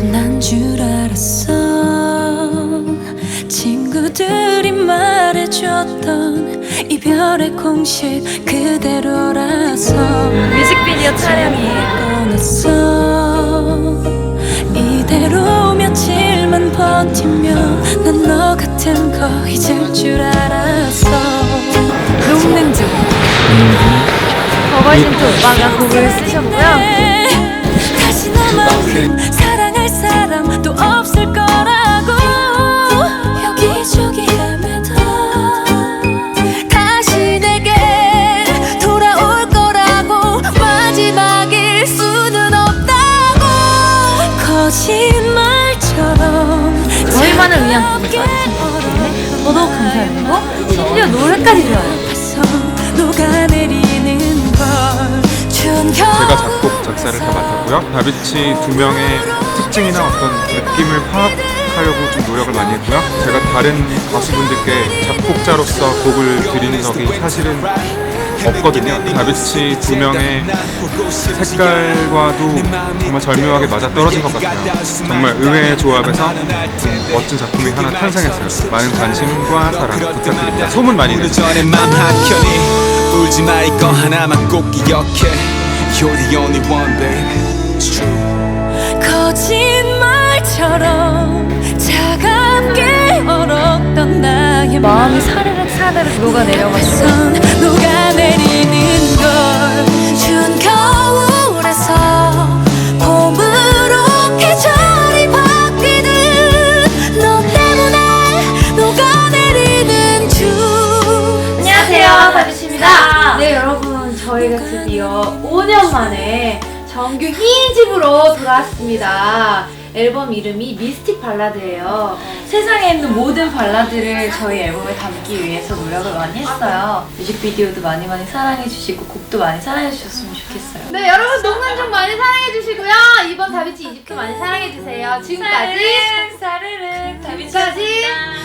끝난 줄 알았어. 친구들이 말해줬던 이별의 공식 그대로라서. 뮤직비디오 촬영이. 떠났어. 이대로 며칠만 버티면 난 너 같은 거 잊을 줄 알았어. 녹는 중 버거신트 오빠가 곡을 쓰셨고요. 다시 너만 또 없을 거라고. 여기저기 헤매다 다시 내게 돌아올 거라고. 마지막일 수는 없다고. 거짓말처럼 저희만을 위한 때문에 더더욱 감사드리고 심지어 노래까지 좋아요 작곡 작사를 다 맡았고요. 다비치 두 명의 특징이나 어떤 느낌을 파악하려고 좀 노력을 많이 했고요. 제가 다른 가수분들께 작곡자로서 곡을 드리는 적이 사실은 없거든요. 다비치 두 명의 색깔과도 정말 절묘하게 맞아 떨어진 것 같아요. 정말 의외의 조합에서 좀 멋진 작품이 하나 탄생했어요. 많은 관심과 사랑 부탁드립니다. 소문 많이 내주세요. You're the only one baby. It's true. 거짓말처럼 차갑게 얼었던 나의 마음이 사르륵 사르륵 녹아내려가지고. 선 녹아내리는 저희가 드디어 5년 만에 정규 2인집으로 돌아왔습니다. 앨범 이름이 미스틱 발라드예요. 세상에 있는 모든 발라드를 저희 앨범에 담기 위해서 노력을 많이 했어요. 뮤직비디오도 많이 많이 사랑해주시고 곡도 많이 사랑해주셨으면 좋겠어요. 네 여러분 녹는 중 많이 사랑해주시고요. 이번 다비치 이집도 많이 사랑해주세요. 지금까지 사르륵 지금까지 다